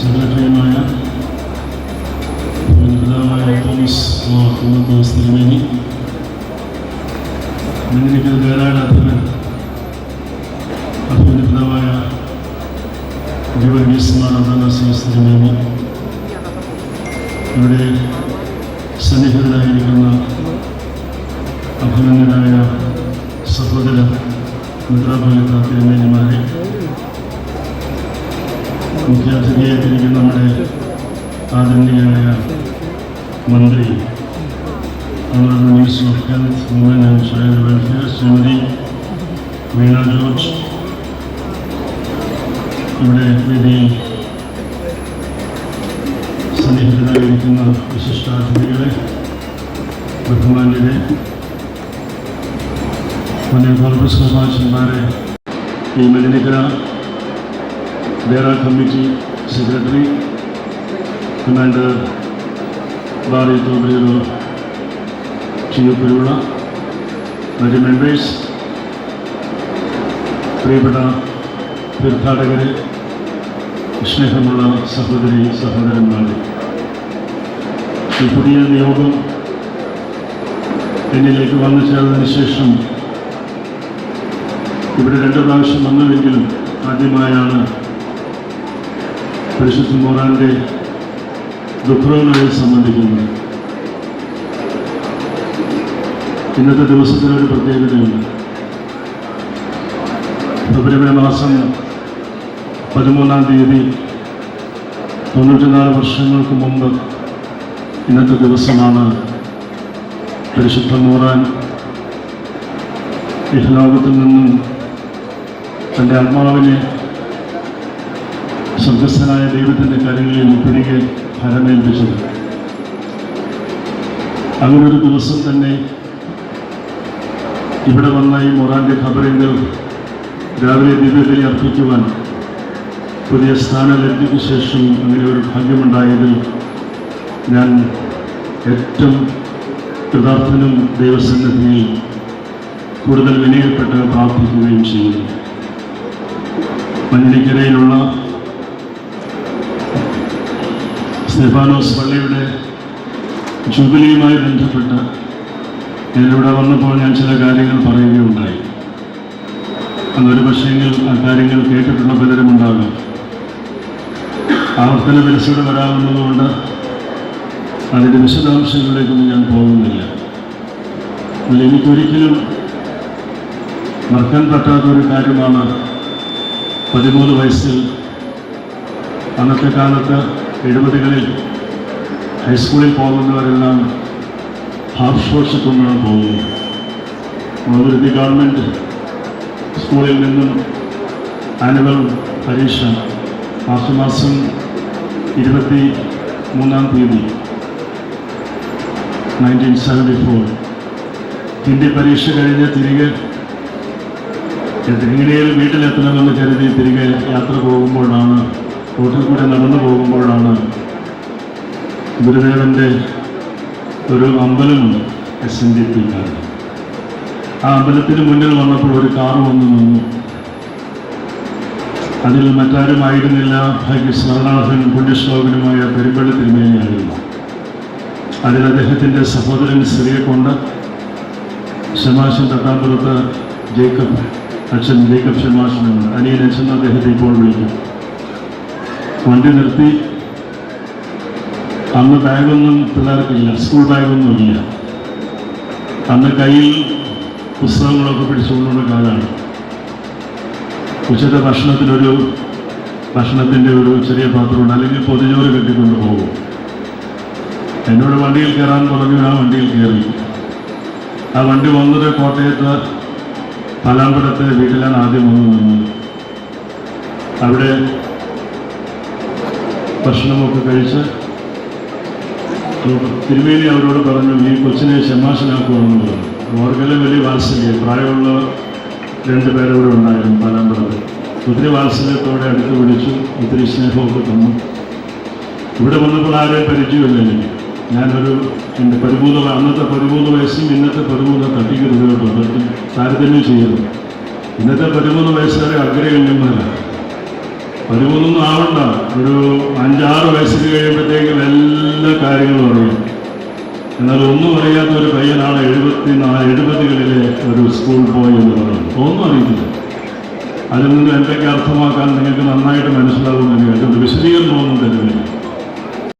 സെക്രട്ടറിയുമായ പിതാവായ Thomas Thomas തിരുമേനി അങ്ങനെയൊക്കെ ധാരാളത്തിന് അഭിമന്യ പിതാവായ ഗവർഗീസ്മാർ അബ്ദാസ് തിരുമേനി ഇവിടെ സന്നിഹിതരായിരിക്കുന്ന അഭിനന്ദനായ സഹോദര തിരുമേനിമാരെ മുഖ്യാതിഥിയായിട്ടിരിക്കുന്ന നമ്മുടെ ആദരണീയനായ മന്ത്രി Honorable Minister of Health, Women and Child Welfare, Shrimati Veena George. ഇവിടെ വേദിയിൽ സന്നിഹിതരായിരിക്കുന്ന വിശിഷ്ടാതിഥികളെ ബഹുമാന്യരെ മന്നെ കോൺഗ്രസ് സഭാചന്മാരെ ഈ മെലിനിക്കര ദേറ കമ്മിറ്റി സെക്രട്ടറി കമാൻഡർ ബാറി തോബിയോ ചീയപ്പുരുള്ള മറ്റ് മെമ്പേഴ്സ് പ്രിയപ്പെട്ട തീർത്ഥാടകരെ സ്നേഹമുള്ള സഹോദരി സഹോദരന്മാരെ ഈ പുതിയ നിയോഗം എന്നിലേക്ക് വന്നു ചേർന്നതിന് ശേഷം ഇവിടെ രണ്ട് പ്രാവശ്യം വന്നുവെങ്കിലും ആദ്യമായാണ് പരിശുദ്ധ മോറാന്റെ ദുഃഖനയിൽ സംബന്ധിക്കുന്നത് ഇന്നത്തെ ദിവസത്തിനൊരു പ്രത്യേകതയുണ്ട്. ഫെബ്രുവരി മാസം പതിമൂന്നാം തീയതി തൊണ്ണൂറ്റിനാല് വർഷങ്ങൾക്ക് മുമ്പ് ഇന്നത്തെ ദിവസമാണ് പരിശുദ്ധ മൂറാൻ ഇഹലോകത്തിൽ നിന്നും തന്റെ ആത്മാവിനെ സ്വർഗസ്ഥനായ ദൈവത്തിന്റെ കരങ്ങളിൽ തിരികെ ഫലമേൽപ്പിച്ചത് അങ്ങനൊരു ദിവസം തന്നെ ഇവിടെ വന്ന ഈ മൊറാന്റെ ഖബറിങ്കൽ രാവിലെ ദിവ്യബലി അർപ്പിക്കുവാൻ പുതിയ സ്ഥാനലബ്ധിക്ക് ശേഷം അങ്ങനെ ഒരു ഭാഗ്യമുണ്ടായതിൽ ഞാൻ ഏറ്റവും കൃതാർത്ഥനും ദൈവസന്നിധിയിൽ കൂടുതൽ വിനയപ്പെട്ട് പ്രാർത്ഥിക്കുകയും ചെയ്യുന്നു. മഞ്ഞിനിക്കരയിലുള്ള സ്റ്റെഫാനോസ് പള്ളിയുടെ ജൂബിലിയുമായി ബന്ധപ്പെട്ട് ഞാനിവിടെ വന്നപ്പോൾ ഞാൻ ചില കാര്യങ്ങൾ പറയുകയുണ്ടായി. അന്നൊരു പക്ഷേങ്കിൽ ആ കാര്യങ്ങൾ കേട്ടിട്ടുള്ള പലരും ഉണ്ടാകാം. ആവർത്തന പരസ്യയുടെ വരാവുന്നതുകൊണ്ട് അതിന്റെ വിശദാംശങ്ങളിലേക്കൊന്നും ഞാൻ പോകുന്നില്ല. എന്നാൽ എനിക്കൊരിക്കലും മറക്കാൻ പറ്റാത്ത ഒരു കാര്യമാണ് പതിമൂന്ന് വയസ്സിൽ അന്നത്തെ കാലത്ത് എഴുപതുകളിൽ ഹൈസ്കൂളിൽ പോകുന്നവരെല്ലാം ഹാഫ് പോകുന്നത് മധുരത്തി ഗവൺമെന്റ് സ്കൂളിൽ നിന്നും ആനുവൽ പരീക്ഷ മാർച്ച് മാസം ഇരുപത്തി മൂന്നാം തീയതി നയന്റീൻ സെവന്റി ഫോർ ഹിന്ദി പരീക്ഷ കഴിഞ്ഞ് തിരികെ എങ്ങനെയും വീട്ടിലെത്തണമെന്ന് കരുതി തിരികെ യാത്ര പോകുമ്പോഴാണ് റോട്ടിൽ കൂടെ നടന്നു പോകുമ്പോഴാണ് ഗുരുദേവന്റെ ഒരു അമ്പലമുണ്ട് എസ് എൻ ഡി പി ആ അമ്പലത്തിന് മുന്നിൽ വന്നപ്പോൾ ഒരു കാർ വന്നു നിന്നു. അതിൽ മറ്റാരുമായിരുന്നില്ല. ഭാഗ്യ സ്മരണാഥൻ പുണ്യശ്ലോകനുമായ പെരുമ്പള്ളി തിരുമേനിയായിരുന്നു. അതിൽ അദ്ദേഹത്തിന്റെ സഹോദരൻ സ്ത്രീയെ കൊണ്ട് ശമാശൻ തട്ടാമ്പുറത്ത് ജേക്കബ് അച്ഛൻ ജേക്കബ് ശമാശനുണ്ട് അനിയൻ അച്ഛൻ അദ്ദേഹത്തെ ഇപ്പോൾ വിളിക്കും. വണ്ടി നിർത്തി. അന്ന് ബാഗൊന്നും പിള്ളേർക്കില്ല സ്കൂൾ ബാഗൊന്നും ഇല്ല. അന്ന് കയ്യിൽ പുസ്തകങ്ങളൊക്കെ പിടിച്ചുകൊണ്ടുള്ള കാലമാണ്. ഉച്ചത്തെ ഭക്ഷണത്തിനൊരു ഭക്ഷണത്തിന്റെ ഒരു ചെറിയ പാത്രമുണ്ട് അല്ലെങ്കിൽ പൊതുജോറ് കെട്ടിക്കൊണ്ട് പോകും. എന്നോട് വണ്ടിയിൽ കയറാൻ പറഞ്ഞു ആ വണ്ടിയിൽ കയറി. ആ വണ്ടി വന്നത് കോട്ടയത്ത് പലാമ്പടത്തെ വീട്ടിലാണ് ആദ്യം വന്നു നിന്നത് അവിടെ ഭക്ഷണമൊക്കെ കഴിച്ച് തിരുമേനി അവരോട് പറഞ്ഞു ഈ കൊച്ചിനെ ശമാശനാക്കുവാണെന്ന് പറഞ്ഞു. ഓർക്കെല്ലാം വലിയ വാത്സല്യം. പ്രായമുള്ള രണ്ട് പേരോടെ ഉണ്ടായിരുന്നു പാലാമ്പറത്ത് ഒത്തിരി വാത്സല്യത്തോടെ അടുത്ത് വിളിച്ചു ഒത്തിരി സ്നേഹമൊക്കെ തന്നു. ഇവിടെ വന്നപ്പോൾ ആരെയും പരിചയമില്ല എനിക്ക്. ഞാനൊരു എന്റെ വ- അന്നത്തെ പതിമൂന്ന് വയസ്സും ഇന്നത്തെ പതിമൂന്ന് തട്ടിക്കരുത് കേട്ടോ താരതമ്യം ചെയ്യരുത്. ഇന്നത്തെ പതിമൂന്ന് വയസ്സുകാരെ അഗ്രഗണ്യന്മാരാണ് പതിമൂന്നൊന്നും ആവണ്ട. ഒരു അഞ്ച് അഞ്ചാറ് വയസ്സിൽ കഴിയുമ്പോഴത്തേക്കും എല്ലാ കാര്യങ്ങളും അറിയാം. എന്നാൽ ഒന്നും അറിയാത്ത ഒരു പയ്യനാണ് എഴുപത്തി നാല് എഴുപതുകളിലെ ഒരു സ്കൂൾ ബോയ് എന്ന് പറയുന്നത്. ഒന്നും അറിയത്തില്ല. അതിൽ നിന്ന് എന്തൊക്കെ അർത്ഥമാക്കാൻ നിങ്ങൾക്ക് നന്നായിട്ട് മനസ്സിലാവുമെന്ന് കേട്ടത് വിശദീകരണമൊന്നും തരുന്നില്ല.